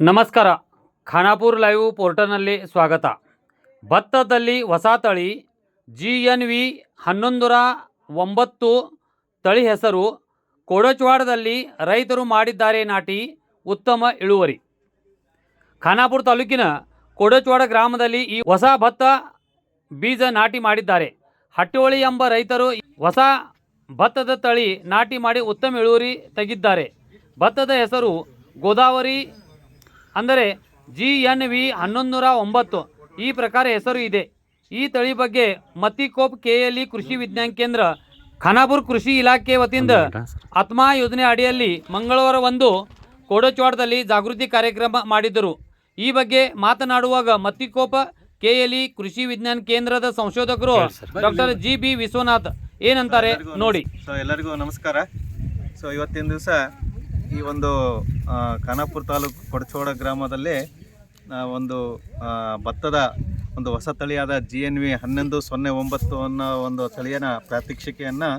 ನಮಸ್ಕಾರ. ಖಾನಾಪುರ್ ಲೈವ್ ಪೋರ್ಟಲ್ನಲ್ಲಿ ಸ್ವಾಗತ. ಭತ್ತದಲ್ಲಿ ಹೊಸ ತಳಿ ಜಿ ಎನ್ ವಿ ಹನ್ನೊಂದರ ಒಂಬತ್ತು ತಳಿ ಹೆಸರು ಕೋಡಚ್ವಾಡದಲ್ಲಿ ರೈತರು ಮಾಡಿದ್ದಾರೆ ನಾಟಿ ಉತ್ತಮ ಇಳುವರಿ. ಖಾನಾಪುರ ತಾಲೂಕಿನ ಕೋಡಚ್ವಾಡ ಗ್ರಾಮದಲ್ಲಿ ಈ ಹೊಸ ಭತ್ತ ಬೀಜ ನಾಟಿ ಮಾಡಿದ್ದಾರೆ. ಹಟ್ಟಿಹೊಳಿ ಎಂಬ ರೈತರು ಹೊಸ ಭತ್ತದ ತಳಿ ನಾಟಿ ಮಾಡಿ ಉತ್ತಮ ಇಳುವರಿ ತೆಗಿದ್ದಾರೆ ಭತ್ತದ ಹೆಸರು ಗೋದಾವರಿ ಅಂದರೆ ಜಿ ಎನ್ ವಿ ಹನ್ನೊಂದೂರ ಒಂಬತ್ತು ಈ ಪ್ರಕಾರ ಹೆಸರು ಇದೆ. ಈ ತಳಿ ಬಗ್ಗೆ ಮತ್ತಿಕೋಪ್ ಕೆ ಎಲ್ ಇ ಕೃಷಿ ವಿಜ್ಞಾನ ಕೇಂದ್ರ ಖಾನಾಪುರ್ ಕೃಷಿ ಇಲಾಖೆ ವತಿಯಿಂದ ಆತ್ಮಾ ಯೋಜನೆ ಅಡಿಯಲ್ಲಿ ಮಂಗಳವಾರ ಒಂದು ಕೋಡಚೋಡದಲ್ಲಿ ಜಾಗೃತಿ ಕಾರ್ಯಕ್ರಮ ಮಾಡಿದ್ದರು. ಈ ಬಗ್ಗೆ ಮಾತನಾಡುವಾಗ ಮತ್ತಿಕೋಪ ಕೆ ಎಲ್ ಇ ಕೃಷಿ ವಿಜ್ಞಾನ ಕೇಂದ್ರದ ಸಂಶೋಧಕರು ಡಾಕ್ಟರ್ ಜಿ ಬಿ ವಿಶ್ವನಾಥ್ ಏನಂತಾರೆ? ನೋಡಿ. ಸೊ ಎಲ್ಲರಿಗೂ ನಮಸ್ಕಾರ. ಸೊ ಇವತ್ತಿನ ದಿವಸ ಈ ಒಂದು ಖಾನಾಪುರ ತಾಲೂಕು ಕೊಡಚೋಡ ಗ್ರಾಮದಲ್ಲಿ ಒಂದು ಭತ್ತದ ಒಂದು ಹೊಸ ತಳಿಯಾದ ಜಿ ಎನ್ ವಿ ಹನ್ನೊಂದು ಸೊನ್ನೆ ಒಂಬತ್ತು ಅನ್ನೋ ಒಂದು ತಳಿಯನ ಪ್ರಾತ್ಯಕ್ಷಿಕೆಯನ್ನು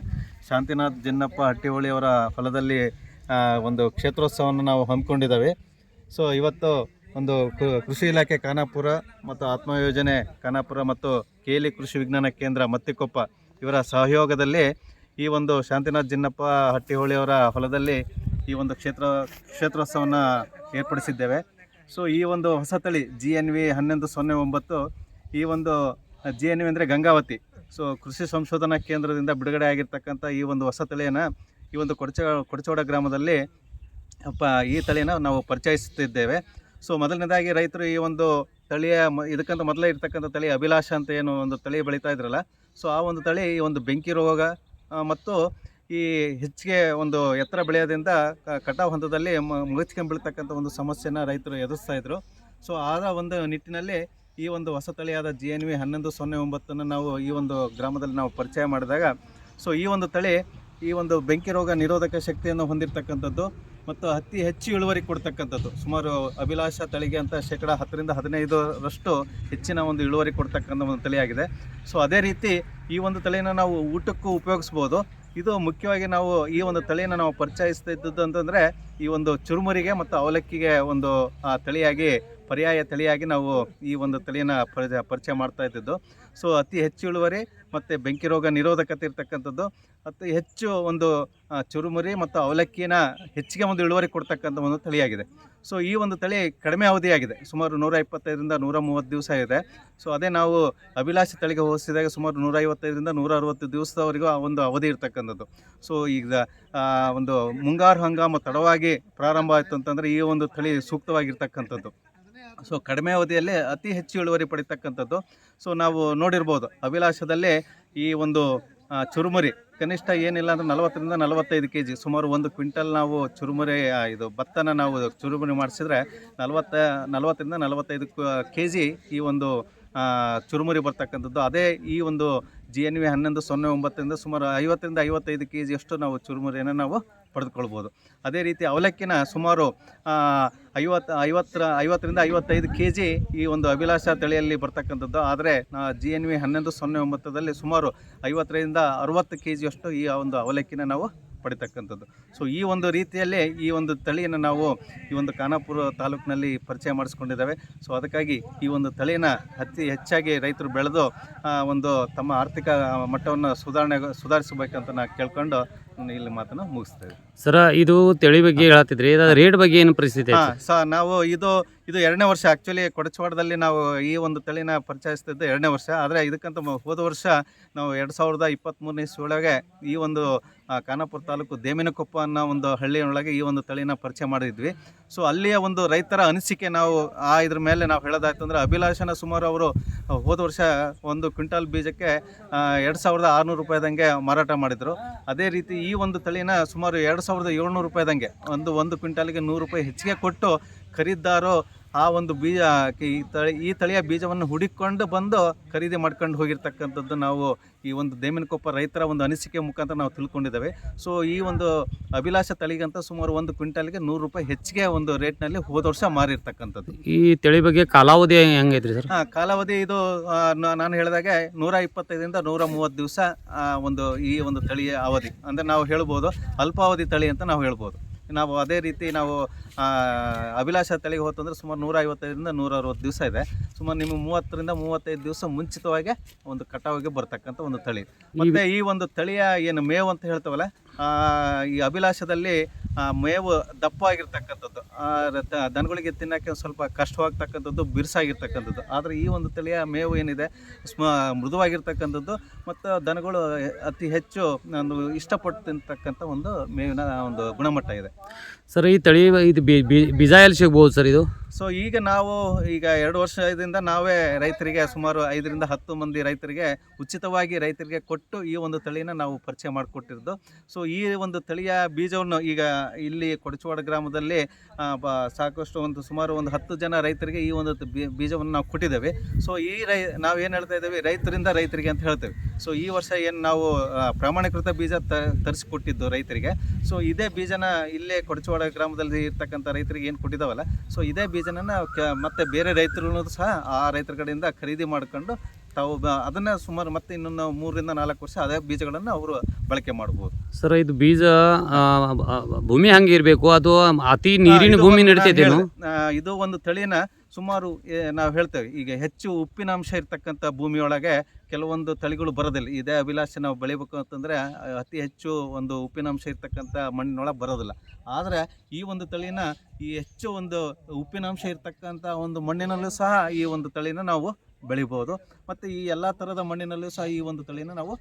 ಶಾಂತಿನಾಥ್ ಜಿನ್ನಪ್ಪ ಹಟ್ಟಿಹೊಳಿಯವರ ಹೊಲದಲ್ಲಿ ಆ, ಒಂದು ಕ್ಷೇತ್ರೋತ್ಸವವನ್ನು ನಾವು ಹಮ್ಮಿಕೊಂಡಿದ್ದೇವೆ. ಸೊ ಇವತ್ತು ಒಂದು ಕೃಷಿ ಇಲಾಖೆ ಖಾನಾಪುರ ಮತ್ತು ಆತ್ಮ ಯೋಜನೆ ಖಾನಾಪುರ ಮತ್ತು ಕೇಲಿ ಕೃಷಿ ವಿಜ್ಞಾನ ಕೇಂದ್ರ ಮತ್ತಿಕೊಪ್ಪ ಇವರ ಸಹಯೋಗದಲ್ಲಿ ಈ ಒಂದು ಶಾಂತಿನಾಥ್ ಜಿನ್ನಪ್ಪ ಹಟ್ಟಿಹೊಳಿಯವರ ಹೊಲದಲ್ಲಿ ಈ ಒಂದು ಕ್ಷೇತ್ರ ಕ್ಷೇತ್ರೋತ್ಸವವನ್ನು ಏರ್ಪಡಿಸಿದ್ದೇವೆ. ಸೊ ಈ ಒಂದು ಹೊಸ ತಳಿ ಜಿ ಎನ್ ವಿ ಹನ್ನೊಂದು ಸೊನ್ನೆ ಒಂಬತ್ತು, ಈ ಒಂದು ಜಿ ಎನ್ ವಿ ಅಂದರೆ ಗಂಗಾವತಿ. ಸೊ ಕೃಷಿ ಸಂಶೋಧನಾ ಕೇಂದ್ರದಿಂದ ಬಿಡುಗಡೆ ಆಗಿರ್ತಕ್ಕಂಥ ಈ ಒಂದು ಹೊಸ ತಳಿಯನ್ನು, ಈ ಒಂದು ಕೊಡಚ, ಕೊಡಚೋಡ ಗ್ರಾಮದಲ್ಲಿ ಪ ಈ ತಳಿಯನ್ನು ನಾವು ಪರಿಚಯಿಸುತ್ತಿದ್ದೇವೆ. ಸೊ ಮೊದಲನೇದಾಗಿ ರೈತರು ಈ ಒಂದು ತಳಿಯ ಮ, ಇದಕ್ಕಂತ ಮೊದಲೇ ಇರ್ತಕ್ಕಂಥ ತಳಿ ಅಭಿಲಾಷ ಅಂತ ಏನು ಒಂದು ತಳಿ ಬೆಳೀತಾ ಇದ್ರಲ್ಲ ಸೊ ಆ ಒಂದು ತಳಿ ಈ ಒಂದು ಬೆಂಕಿ ರೋಗ ಮತ್ತು ಈ ಹೆಚ್ಚಿಗೆ ಒಂದು ಎತ್ತರ ಬೆಳೆಯೋದ್ರಿಂದ ಕಟಾವು ಹಂತದಲ್ಲಿ ಮ- ಮುಗಿಸ್ಕೊಂಡ್ಬೀಳ್ತಕ್ಕಂಥ ಒಂದು ಸಮಸ್ಯೆನ ರೈತರು ಎದುರಿಸ್ತಾ ಇದ್ರು. ಸೊ, ಆದ ಒಂದು ನಿಟ್ಟಿನಲ್ಲಿ ಈ ಒಂದು ಹೊಸ ತಳಿಯಾದ ಜಿ ಎನ್ ವಿ ಹನ್ನೊಂದು ಸೊನ್ನೆ ಒಂಬತ್ತನ್ನು ನಾವು ಈ ಒಂದು ಗ್ರಾಮದಲ್ಲಿ ನಾವು ಪರಿಚಯ ಮಾಡಿದಾಗ, ಸೊ, ಈ ಒಂದು ತಳಿ ಈ ಒಂದು ಬೆಂಕಿ ರೋಗ ನಿರೋಧಕ ಶಕ್ತಿಯನ್ನು ಹೊಂದಿರತಕ್ಕಂಥದ್ದು ಮತ್ತು ಅತಿ ಹೆಚ್ಚು ಇಳುವರಿ ಕೊಡ್ತಕ್ಕಂಥದ್ದು. ಸುಮಾರು ಅಭಿಲಾಷ ತಳಿಗೆ ಅಂತ ಶೇಕಡ ಹತ್ತರಿಂದ ಹದಿನೈದರಷ್ಟು ಹೆಚ್ಚಿನ ಒಂದು ಇಳುವರಿ ಕೊಡ್ತಕ್ಕಂಥ ಒಂದು ತಳಿಯಾಗಿದೆ. ಸೊ, ಅದೇ ರೀತಿ ಈ ಒಂದು ತಳಿನ ನಾವು ಊಟಕ್ಕೂ ಉಪಯೋಗಿಸ್ಬೋದು. ಇದು ಮುಖ್ಯವಾಗಿ ನಾವು ಈ ಒಂದು ತಳಿಯನ್ನು ನಾವು ಪರಿಚಯಿಸ್ತಾ ಇದ್ದದ್ದು ಅಂತಂದರೆ ಈ ಒಂದು ಚುರುಮುರಿಗೆ ಮತ್ತು ಅವಲಕ್ಕಿಗೆ ಒಂದು ತಳಿಯಾಗಿ ಪರ್ಯಾಯ ತಳಿಯಾಗಿ ನಾವು ಈ ಒಂದು ತಳಿಯನ್ನು ಪರಿಚಯ ಪರಿಚಯ ಮಾಡ್ತಾ ಇದ್ದಿದ್ದು. ಸೊ ಅತಿ ಹೆಚ್ಚು ಇಳುವರಿ ಮತ್ತು ಬೆಂಕಿ ರೋಗ ನಿರೋಧಕತೆ ಇರ್ತಕ್ಕಂಥದ್ದು, ಅತಿ ಹೆಚ್ಚು ಒಂದು ಚುರುಮುರಿ ಮತ್ತು ಅವಲಕ್ಕಿನ ಹೆಚ್ಚಿಗೆ ಒಂದು ಇಳುವರಿ ಕೊಡ್ತಕ್ಕಂಥ ಒಂದು ತಳಿಯಾಗಿದೆ. ಸೊ ಈ ಒಂದು ತಳಿ ಕಡಿಮೆ ಅವಧಿಯಾಗಿದೆ. ಸುಮಾರು ನೂರ ಇಪ್ಪತ್ತೈದರಿಂದ ನೂರ ಮೂವತ್ತು ದಿವಸ ಇದೆ. ಸೊ ಅದೇ ನಾವು ಅಭಿಲಾಷಿ ತಳಿಗೆ ಹೋಲಿಸಿದಾಗ ಸುಮಾರು ನೂರ ಐವತ್ತೈದರಿಂದ ನೂರ ಅರವತ್ತು ದಿವಸದವರೆಗೂ ಆ ಒಂದು ಅವಧಿ ಇರ್ತಕ್ಕಂಥದ್ದು. ಸೊ ಈಗ ಒಂದು ಮುಂಗಾರು ಹಂಗಾಮ ತಡವಾಗಿ ಪ್ರಾರಂಭ ಆಯಿತು ಅಂತಂದರೆ ಈ ಒಂದು ತಳಿ ಸೂಕ್ತವಾಗಿರ್ತಕ್ಕಂಥದ್ದು. ಸೊ ಕಡಿಮೆ ಅವಧಿಯಲ್ಲಿ ಅತಿ ಹೆಚ್ಚು ಇಳುವರಿ ಪಡಿತಕ್ಕಂಥದ್ದು. ಸೊ ನಾವು ನೋಡಿರ್ಬೋದು ಅಭಿಲಾಷದಲ್ಲಿ ಈ ಒಂದು ಚುರುಮುರಿ ಕನಿಷ್ಠ ಏನಿಲ್ಲ ಅಂದ್ರೆ ನಲವತ್ತರಿಂದ ನಲವತ್ತೈದು ಕೆ ಜಿ ಸುಮಾರು ಒಂದು ಕ್ವಿಂಟಲ್ ನಾವು ಚುರುಮುರಿ ಇದು ಭತ್ತನ ನಾವು ಚುರುಮುರಿ ಮಾಡಿಸಿದ್ರೆ ನಲವತ್ತ, ನಲವತ್ತರಿಂದ ನಲವತ್ತೈದು ಕೆ ಜಿ ಈ ಒಂದು ಚುರುಮುರಿ ಬರ್ತಕ್ಕಂಥದ್ದು. ಅದೇ ಈ ಒಂದು ಜಿ ಎನ್ ವಿ ಹನ್ನೊಂದು, ಸೊನ್ನೆ, ಒಂಬತ್ತರಿಂದ ಸುಮಾರು ಐವತ್ತರಿಂದ ಐವತ್ತೈದು ಕೆ ಜಿಯಷ್ಟು ನಾವು ಚುರುಮುರಿಯನ್ನು ನಾವು ಪಡೆದುಕೊಳ್ಬೋದು. ಅದೇ ರೀತಿ ಅವಲಕ್ಕಿನ ಸುಮಾರು ಐವತ್ತು, ಐವತ್ತರ, ಐವತ್ತರಿಂದ ಐವತ್ತೈದು ಕೆ ಜಿ ಈ ಒಂದು ಅಭಿಲಾಷ ತಳಿಯಲ್ಲಿ ಬರ್ತಕ್ಕಂಥದ್ದು. ಆದರೆ ಜಿ ಎನ್ ವಿ ಹನ್ನೊಂದು, ಸೊನ್ನೆ, ಒಂಬತ್ತರಲ್ಲಿ ಸುಮಾರು ಐವತ್ತರಿಂದ ಅರುವತ್ತು ಕೆ ಜಿಯಷ್ಟು ಈ ಒಂದು ಅವಲಕ್ಕಿನ ನಾವು ಪಡಿತಕ್ಕಂಥದ್ದು. ಸೊ ಈ ಒಂದು ರೀತಿಯಲ್ಲಿ ಈ ಒಂದು ತಳಿಯನ್ನು ನಾವು ಈ ಒಂದು ಖಾನಾಪುರ ತಾಲೂಕಿನಲ್ಲಿ ಪರಿಚಯ ಮಾಡಿಸ್ಕೊಂಡಿದ್ದಾವೆ. ಸೊ ಅದಕ್ಕಾಗಿ ಈ ಒಂದು ತಳಿನ ಅತಿ ಹೆಚ್ಚಾಗಿ ರೈತರು ಬೆಳೆದು ಒಂದು ತಮ್ಮ ಆರ್ಥಿಕ ಮಟ್ಟವನ್ನು ಸುಧಾರಣೆ, ಸುಧಾರಿಸಬೇಕಂತ ನಾ ಕೇಳ್ಕೊಂಡು ಇಲ್ಲಿ ಮಾತನ್ನು ಮುಗಿಸ್ತೇವೆ ಸರ ಇದು ತಳಿ ಬಗ್ಗೆ ಹೇಳತ್ತಿದ್ರಿ. ರೇಟ್ ಬಗ್ಗೆ ಏನು ಪರಿಸ್ಥಿತಿ ಸರ್ ನಾವು ಇದು ಇದು ಎರಡನೇ ವರ್ಷ ಆಕ್ಚುಲಿ ಕೊಡಚವಾಡದಲ್ಲಿ ನಾವು ಈ ಒಂದು ತಳಿನ ಪರಿಚಯಿಸ್ತಿದ್ದು ಎರಡನೇ ವರ್ಷ. ಆದರೆ ಇದಕ್ಕಂತ ಮೊ- ಹೋದ ವರ್ಷ ನಾವು ಎರಡು ಸಾವಿರದ ಇಪ್ಪತ್ತ್ಮೂರನೇ ಇಸ್ವಿಯೊಳಗೆ ಈ ಒಂದು ಆ, ಖಾನಾಪುರ ತಾಲೂಕು ದೇಮಿನಕೊಪ್ಪ ಅನ್ನೋ ಒಂದು ಹಳ್ಳಿಯೊಳಗೆ ಈ ಒಂದು ತಳಿನ ಪರಿಚಯ ಮಾಡಿದ್ವಿ. ಸೊ ಅಲ್ಲಿಯ ಒಂದು ರೈತರ ಅನಿಸಿಕೆ ನಾವು ಆ ಇದ್ರ ಮೇಲೆ ನಾವು ಹೇಳೋದಾಯ್ತು ಅಂದರೆ ಅಭಿಲಾಷನ ಸುಮಾರು ಅವರು ಹೋದ ವರ್ಷ ಒಂದು ಕ್ವಿಂಟಲ್ ಬೀಜಕ್ಕೆ ಎರಡು ಸಾವಿರದ ಆರುನೂರು ರೂಪಾಯಿದಂಗೆ ಮಾರಾಟ ಮಾಡಿದರು. ಅದೇ ರೀತಿ ಈ ಒಂದು ತಳಿನ ಸುಮಾರು ಎರಡು ಸಾವಿರದ ಏಳ್ನೂರು ರೂಪಾಯಿದಂಗೆ. ಒಂದು ಒಂದು ಕ್ವಿಂಟಾಲಿಗೆ ನೂರು ರೂಪಾಯಿ ಹೆಚ್ಚಿಗೆ ಕೊಟ್ಟು ಖರೀದಿದಾರು ಆ ಒಂದು ಬೀಜ ಈ ತಳಿ ಈ ತಳಿಯ ಬೀಜವನ್ನು ಹುಡಿಕೊಂಡು ಬಂದು ಖರೀದಿ ಮಾಡ್ಕೊಂಡು ಹೋಗಿರ್ತಕ್ಕಂಥದ್ದು ನಾವು ಈ ಒಂದು ದೇಮಿನಕೊಪ್ಪ ರೈತರ ಒಂದು ಅನಿಸಿಕೆ ಮುಖಾಂತರ ನಾವು ತಿಳ್ಕೊಂಡಿದ್ದೇವೆ. ಸೊ ಈ ಒಂದು ಅಭಿಲಾಷ ತಳಿಗಂತ ಸುಮಾರು ಒಂದು ಕ್ವಿಂಟಲ್ಗೆ ನೂರು ರೂಪಾಯಿ ಹೆಚ್ಚಿಗೆ ಒಂದು ರೇಟ್ನಲ್ಲಿ ಹೋದ ವರ್ಷ ಮಾರಿರ್ತಕ್ಕಂಥದ್ದು. ಈ ತಳಿ ಬಗ್ಗೆ ಕಾಲಾವಧಿ ಹೆಂಗೈತ್ರಿ ಸರ್? ಹಾಂ ಕಾಲಾವಧಿ ಇದು ನಾನು ಹೇಳಿದಾಗೆ ನೂರ ಇಪ್ಪತ್ತೈದರಿಂದ ನೂರ ಮೂವತ್ತು ದಿವಸ ಒಂದು ಈ ಒಂದು ತಳಿಯ ಅವಧಿ. ಅಂದರೆ ನಾವು ಹೇಳ್ಬೋದು ಅಲ್ಪಾವಧಿ ತಳಿ ಅಂತ ನಾವು ಹೇಳ್ಬೋದು. ನಾವು ಅದೇ ರೀತಿ ನಾವು ಅಭಿಲಾಷ ತಳಿಗೆ ಹೋತಂದ್ರೆ ಸುಮಾರು ನೂರ ಐವತ್ತೈದರಿಂದ ನೂರ ಅರವತ್ತು ದಿವಸ ಇದೆ. ಸುಮಾರು ನಿಮಗೆ ಮೂವತ್ತರಿಂದ ಮೂವತ್ತೈದು ದಿವಸ ಮುಂಚಿತವಾಗಿ ಒಂದು ಕಟಾವಿಗೆ ಬರ್ತಕ್ಕಂಥ ಒಂದು ತಳಿ. ಮತ್ತು ಈ ಒಂದು ತಳಿಯ ಏನು ಮೇವು ಅಂತ ಹೇಳ್ತೇವಲ್ಲ ಈ ಅಭಿಲಾಷದಲ್ಲಿ ಮೇವು ದಪ್ಪವಾಗಿರ್ತಕ್ಕಂಥದ್ದು. ಆ, ದನಗಳಿಗೆ ತಿನ್ನೋಕ್ಕೆ ಒಂದ್ ಸ್ವಲ್ಪ ಕಷ್ಟವಾಗ್ತಕ್ಕಂಥದ್ದು ಬಿರುಸಾಗಿರ್ತಕ್ಕಂಥದ್ದು. ಆದರೆ ಈ ಒಂದು ತಳಿಯ ಮೇವು ಏನಿದೆ ಸ್ಮ ಮೃದುವಾಗಿರ್ತಕ್ಕಂಥದ್ದು ಮತ್ತು ದನಗಳು ಅತಿ ಹೆಚ್ಚು ಒಂದು ಇಷ್ಟಪಟ್ಟು ತಿಂತಕ್ಕಂಥ ಒಂದು ಮೇವಿನ ಒಂದು ಗುಣಮಟ್ಟ ಇದೆ. ಸರ್ ಈ ತಳಿ ಇದು ಬೀಜ ಎಲ್ಲಿ ಸಿಗ್ಬೋದು ಸರ್ ಇದು? ಸೊ ಈಗ ನಾವು ಈಗ ಎರಡು ವರ್ಷದಿಂದ ನಾವೇ ರೈತರಿಗೆ ಸುಮಾರು ಐದರಿಂದ ಹತ್ತು ಮಂದಿ ರೈತರಿಗೆ ಉಚಿತವಾಗಿ ರೈತರಿಗೆ ಕೊಟ್ಟು ಈ ಒಂದು ತಳಿನ ನಾವು ಪರಿಚಯ ಮಾಡಿಕೊಟ್ಟಿರೋದು. ಸೊ ಈ ಒಂದು ತಳಿಯ ಬೀಜವನ್ನು ಈಗ ಇಲ್ಲಿ ಕೊಡಚವಾಡ ಗ್ರಾಮದಲ್ಲಿ ಸಾಕಷ್ಟು ಒಂದು ಸುಮಾರು ಒಂದು ಹತ್ತು ಜನ ರೈತರಿಗೆ ಈ ಒಂದು ಬೀಜವನ್ನು ನಾವು ಕೊಟ್ಟಿದ್ದೇವೆ. ಸೊ ಈ ರೈ, ನಾವು ಏನು ಹೇಳ್ತಾ ಇದ್ದೇವೆ? ರೈತರಿಂದ ರೈತರಿಗೆ ಅಂತ ಹೇಳ್ತೇವೆ. ಸೊ ಈ ವರ್ಷ ಏನು ನಾವು ಪ್ರಮಾಣೀಕೃತ ಬೀಜ ತ, ತರಿಸಿಕೊಟ್ಟಿದ್ದು ರೈತರಿಗೆ. ಸೊ ಇದೇ ಬೀಜನ ಇಲ್ಲೇ ಕೊಡಚವಾಡ ಗ್ರಾಮದಲ್ಲಿ ಇರ್ತಕ್ಕಂಥ ರೈತರಿಗೆ ಏನು ಕೊಟ್ಟಿದ್ದಾವಲ್ಲ ಸೊ ಇದೇ ಬೀಜನ ಮತ್ತೆ ಬೇರೆ ರೈತರು ಸಹ ಆ ರೈತರ ಕಡೆಯಿಂದ ಖರೀದಿ ಮಾಡ್ಕೊಂಡು ತಾವು ಬ ಅದನ್ನು ಸುಮಾರು ಮತ್ತೆ ಇನ್ನೊಂದು ಮೂರರಿಂದ ನಾಲ್ಕು ವರ್ಷ ಅದೇ ಬೀಜಗಳನ್ನು ಅವರು ಬಳಕೆ ಮಾಡ್ಬೋದು. ಸರ್ ಇದು ಬೀಜ ಆ, ಆ, ಭೂಮಿ ಹಂಗೆ ಇರಬೇಕು ಅದು ಅತಿ ನೀರಿನ ಇದು ಭೂಮಿ ಒಂದು ನಡೀತೈತೇನು? ನಾನು ಹೇಳ್ದೆ. ಆ, ಇದು ಒಂದು ತಳಿನ ಸುಮಾರು ನಾವು ಹೇಳ್ತೇವೆ. ಈಗ ಹೆಚ್ಚು ಉಪ್ಪಿನಾಂಶ ಇರ್ತಕ್ಕಂಥ ಭೂಮಿಯೊಳಗೆ ಕೆಲವೊಂದು ತಳಿಗಳು ಬರೋದಿಲ್ಲ. ಇದೇ ಅಭಿಲಾಷೆ ನಾವು ಬೆಳಿಬೇಕು ಅಂತಂದರೆ ಅತಿ ಹೆಚ್ಚು ಒಂದು ಉಪ್ಪಿನಾಂಶ ಇರ್ತಕ್ಕಂಥ ಮಣ್ಣಿನೊಳಗೆ ಬರೋದಿಲ್ಲ. ಆದರೆ ಈ ಒಂದು ತಳಿನ ಈ ಹೆಚ್ಚು ಒಂದು ಉಪ್ಪಿನಾಂಶ ಇರ್ತಕ್ಕಂಥ ಒಂದು ಮಣ್ಣಿನಲ್ಲೂ ಸಹ ಈ ಒಂದು ತಳಿನ ನಾವು ಬೆಳಿಬೋದು. ಮತ್ತು ಈ ಎಲ್ಲ ಥರದ ಮಣ್ಣಿನಲ್ಲೂ ಸಹ ಈ ಒಂದು ತಳಿನ ನಾವು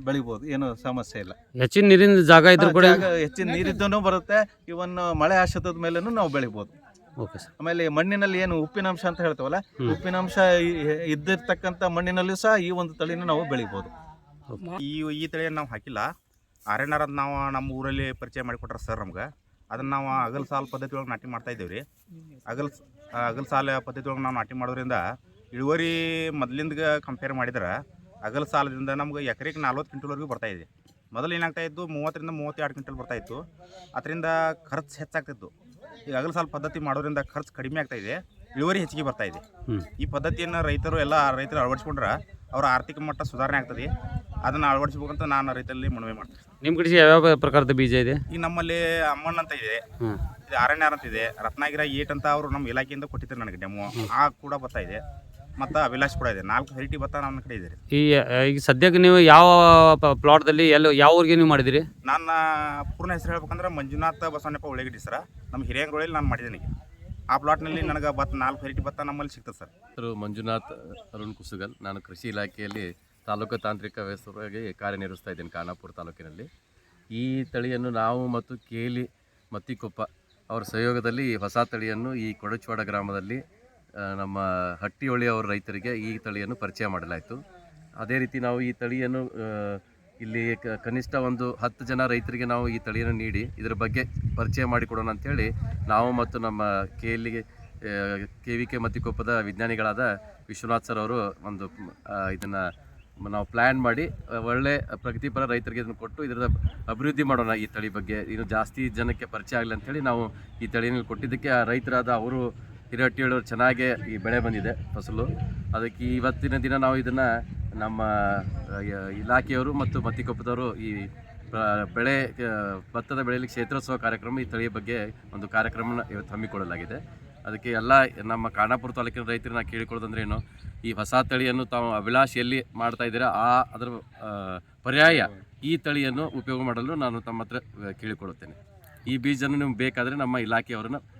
ಬೆಳಿಬೋದು. ಏನು ಸಮಸ್ಯೆ ಇಲ್ಲ. ಹೆಚ್ಚಿನ ನೀರಿನ ಜಾಗ ಇದ್ರೂ ಕೂಡ ಜಾಗ ಹೆಚ್ಚಿನ ನೀರಿದ್ದೂ ಬರುತ್ತೆ. ಇವನ್ ಮಳೆ ಆಶ್ರಿತದ ಮೇಲೂ ನಾವು ಬೆಳಿಬೋದು. Okay sir. ಆಮೇಲೆ ಮಣ್ಣಿನಲ್ಲಿ ಏನು ಉಪ್ಪಿನಾಂಶ ಅಂತ ಹೇಳ್ತೇವಲ್ಲ. ಉಪ್ಪಿನಾಂಶ ಇ- ಇದ್ದಿರ್ತಕ್ಕಂಥ ಮಣ್ಣಿನಲ್ಲೂ ಸಹ ಈ ಒಂದು ತಳಿನ ನಾವು ಬೆಳಿಬೋದು. ಈ ಈ ತಳಿಯನ್ನು ನಾವು ಹಾಕಿಲ್ಲ. ಆರ್ ಎನ್ ಆರ್ ಅಂತ ನಾವು ನಮ್ಮ ಊರಲ್ಲಿ ಪರಿಚಯ ಮಾಡಿಕೊಟ್ರ ಸರ್ ನಮ್ಗೆ. ಅದನ್ನು ನಾವು ಅಗಲ್ ಸಾಲ್ ಪದ್ಧತಿ ಒಳಗೆ ನಾಟಿ ಮಾಡ್ತಾ ಇದ್ದೀವಿ ರೀ ಅಗಲ್ ಸ- ಅಗಲ್ ಸಾಲ ಪದ್ಧತಿ ಒಳಗೆ ನಾವು ನಾಟಿ ಮಾಡೋದ್ರಿಂದ ಇಳುವರಿ ಮೊದಲಿಂದ ಕಂಪೇರ್ ಮಾಡಿದ್ರೆ ಅಗಲ ಸಾಲದಿಂದ ನಮ್ಗೆ ಎಕರೆಗೆ ನಲ್ವತ್ತು ಕ್ವಿಂಟಲ್ವರೆಗೂ ಬರ್ತಾ ಇದೆ. ಮೊದಲು ಏನಾಗ್ತಾ ಇತ್ತು ಮೂವತ್ತರಿಂದ ಮೂವತ್ತೆರಡು ಕ್ವಿಂಟಲ್ ಬರ್ತಾ ಇತ್ತು. ಅದರಿಂದ ಖರ್ಚು ಹೆಚ್ಚಾಗ್ತಿತ್ತು. ಈಗ ಅಗಲ ಸಾಲ ಪದ್ಧತಿ ಮಾಡೋದ್ರಿಂದ ಖರ್ಚು ಕಡಿಮೆ ಆಗ್ತಾ ಇದೆ ಇಳುವರಿ ಹೆಚ್ಚಿಗೆ ಬರ್ತಾ ಇದೆ. ಈ ಪದ್ಧತಿಯನ್ನು ರೈತರು ಎಲ್ಲ ರೈತರು ಅಳವಡಿಸ್ಕೊಂಡ್ರೆ ಅವರ ಆರ್ಥಿಕ ಮಟ್ಟ ಸುಧಾರಣೆ ಆಗ್ತದೆ. ಅದನ್ನು ಅಳವಡಿಸ್ಬೇಕಂತ ನಾನು ರೈತರಲ್ಲಿ ಮನವಿ ಮಾಡ್ತೀನಿ. ನಿಮ್ಮ ಕಡೆ ಯಾವ್ಯಾವ ಪ್ರಕಾರದ ಬೀಜ ಇದೆ? ಈ ನಮ್ಮಲ್ಲಿ ಅಮ್ಮಣ್ಣ ಅಂತ ಇದೆ. ಇದು ಅರಣ್ಯ ಅಂತ ಇದೆ. ರತ್ನಾಗಿರ ಏಟ್ ಅಂತ ಅವರು ನಮ್ಮ ಇಲಾಖೆಯಿಂದ ಕೊಟ್ಟಿದ್ದಾರೆ ನನಗೆ ಡೆಮೋ ಆ ಕೂಡ ಬರ್ತಾ ಇದೆ. ಮತ್ತು ಅಭಿಲಾಷ್ ಕೂಡ ಇದೆ. ನಾಲ್ಕು ವೆರೈಟಿ ಭತ್ತ ನನ್ನ ಕಡೆ ಇದೆ ರೀ. ಈ ಈಗ ಸದ್ಯಕ್ಕೆ ನೀವು ಯಾವ ಪ್ಲಾಟ್ದಲ್ಲಿ ಎಲ್ಲ ಯಾವ ಊರಿಗೆ ನೀವು ಮಾಡಿದಿರಿ? ನನ್ನ ಪೂರ್ಣ ಹೆಸರು ಹೇಳ್ಬೇಕಂದ್ರೆ ಮಂಜುನಾಥ ಬಸವಣ್ಣಪ್ಪ ಉಳ್ಳಾಗಡ್ಡಿ ಸರ. ನಮ್ಮ ಹಿರಿಯಂಗಳಲ್ಲಿ ನಾನು ಮಾಡಿದ್ದೀನಿ ಈಗ. ಆ ಪ್ಲಾಟ್ನಲ್ಲಿ ನನಗೆ ಭತ್ತ ನಾಲ್ಕು ವೆರೈಟಿ ಭತ್ತ ನಮ್ಮಲ್ಲಿ ಸಿಗ್ತದೆ ಸರ್. ಹೆಸರು ಮಂಜುನಾಥ್ ಅರುಣ್ ಕುಸುಗಲ್. ನಾನು ಕೃಷಿ ಇಲಾಖೆಯಲ್ಲಿ ತಾಲೂಕು ತಾಂತ್ರಿಕ ವ್ಯವಸ್ಥೆಯಾಗಿ ಕಾರ್ಯನಿರ್ವಹಿಸ್ತಾ ಇದ್ದೇನೆ ಖಾನಾಪುರ ತಾಲೂಕಿನಲ್ಲಿ. ಈ ತಳಿಯನ್ನು ನಾವು ಮತ್ತು ಕೇಲಿ ಮತ್ತಿಕೊಪ್ಪ ಅವರ ಸಹಯೋಗದಲ್ಲಿ ಈ ಹೊಸ ತಳಿಯನ್ನು ಈ ಕೊಡಚವಾಡ ಗ್ರಾಮದಲ್ಲಿ ನಮ್ಮ ಹಟ್ಟಿಹೊಳಿ ಅವರ ರೈತರಿಗೆ ಈ ತಳಿಯನ್ನು ಪರಿಚಯ ಮಾಡಲಾಯಿತು. ಅದೇ ರೀತಿ ನಾವು ಈ ತಳಿಯನ್ನು ಇಲ್ಲಿ ಕನಿಷ್ಠ ಒಂದು ಹತ್ತು ಜನ ರೈತರಿಗೆ ನಾವು ಈ ತಳಿಯನ್ನು ನೀಡಿ, ಇದರ ಬಗ್ಗೆ ಪರಿಚಯ ಮಾಡಿಕೊಡೋಣ ಅಂಥೇಳಿ ನಾವು ಮತ್ತು ನಮ್ಮ ಕೆ ಎಲ್ಲಿಗೆ ಕೆ ವಿ ಕೆ ಮತ್ತಿಕೊಪ್ಪದ ವಿಜ್ಞಾನಿಗಳಾದ ವಿಶ್ವನಾಥ್ ಸರ್ ಅವರು ಒಂದು ಇದನ್ನು ನಾವು ಪ್ಲ್ಯಾನ್ ಮಾಡಿ ಒಳ್ಳೆ ಪ್ರಗತಿಪರ ರೈತರಿಗೆ ಇದನ್ನು ಕೊಟ್ಟು ಇದರ ಅಭಿವೃದ್ಧಿ ಮಾಡೋಣ ಈ ತಳಿ ಬಗ್ಗೆ. ಇನ್ನು ಜಾಸ್ತಿ ಜನಕ್ಕೆ ಪರಿಚಯ ಆಗಲಿ ಅಂಥೇಳಿ ನಾವು ಈ ತಳಿಯನ್ನು ಕೊಟ್ಟಿದ್ದಕ್ಕೆ ಆ ರೈತರಾದ ಅವರು ಹಿರೇಹಟ್ಟಿಯವರು ಚೆನ್ನಾಗೇ ಈ ಬೆಳೆ ಬಂದಿದೆ ಫಸಲು. ಅದಕ್ಕೆ ಇವತ್ತಿನ ದಿನ ನಾವು ಇದನ್ನು ನಮ್ಮ ಇಲಾಖೆಯವರು ಮತ್ತು ಮತ್ತಿಕೊಪ್ಪದವರು ಈ ಬೆಳೆ ಭತ್ತದ ಬೆಳೆಯಲ್ಲಿ ಕ್ಷೇತ್ರೋತ್ಸವ ಕಾರ್ಯಕ್ರಮ ಈ ತಳಿಯ ಬಗ್ಗೆ ಒಂದು ಕಾರ್ಯಕ್ರಮನ ಇವತ್ತು ಹಮ್ಮಿಕೊಳ್ಳಲಾಗಿದೆ. ಅದಕ್ಕೆ ಎಲ್ಲ ನಮ್ಮ ಕಾಣಾಪುರ ತಾಲೂಕಿನ ರೈತರನ್ನ ಕೇಳಿಕೊಳ್ಳೋದಂದ್ರೆ ಏನು, ಈ ಹೊಸ ತಳಿಯನ್ನು ತಾವು ಅಭಿಲಾಷೆಯಲ್ಲಿ ಮಾಡ್ತಾ ಇದ್ದೀರಾ, ಆ, ಅದರ ಪರ್ಯಾಯ ಈ ತಳಿಯನ್ನು ಉಪಯೋಗ ಮಾಡಲು ನಾನು ತಮ್ಮ ಹತ್ರ ಕೇಳಿಕೊಳ್ಳುತ್ತೇನೆ. ಈ ಬೀಜನ ನಿಮ್ಗೆ ಬೇಕಾದರೆ ನಮ್ಮ ಇಲಾಖೆಯವರನ್ನು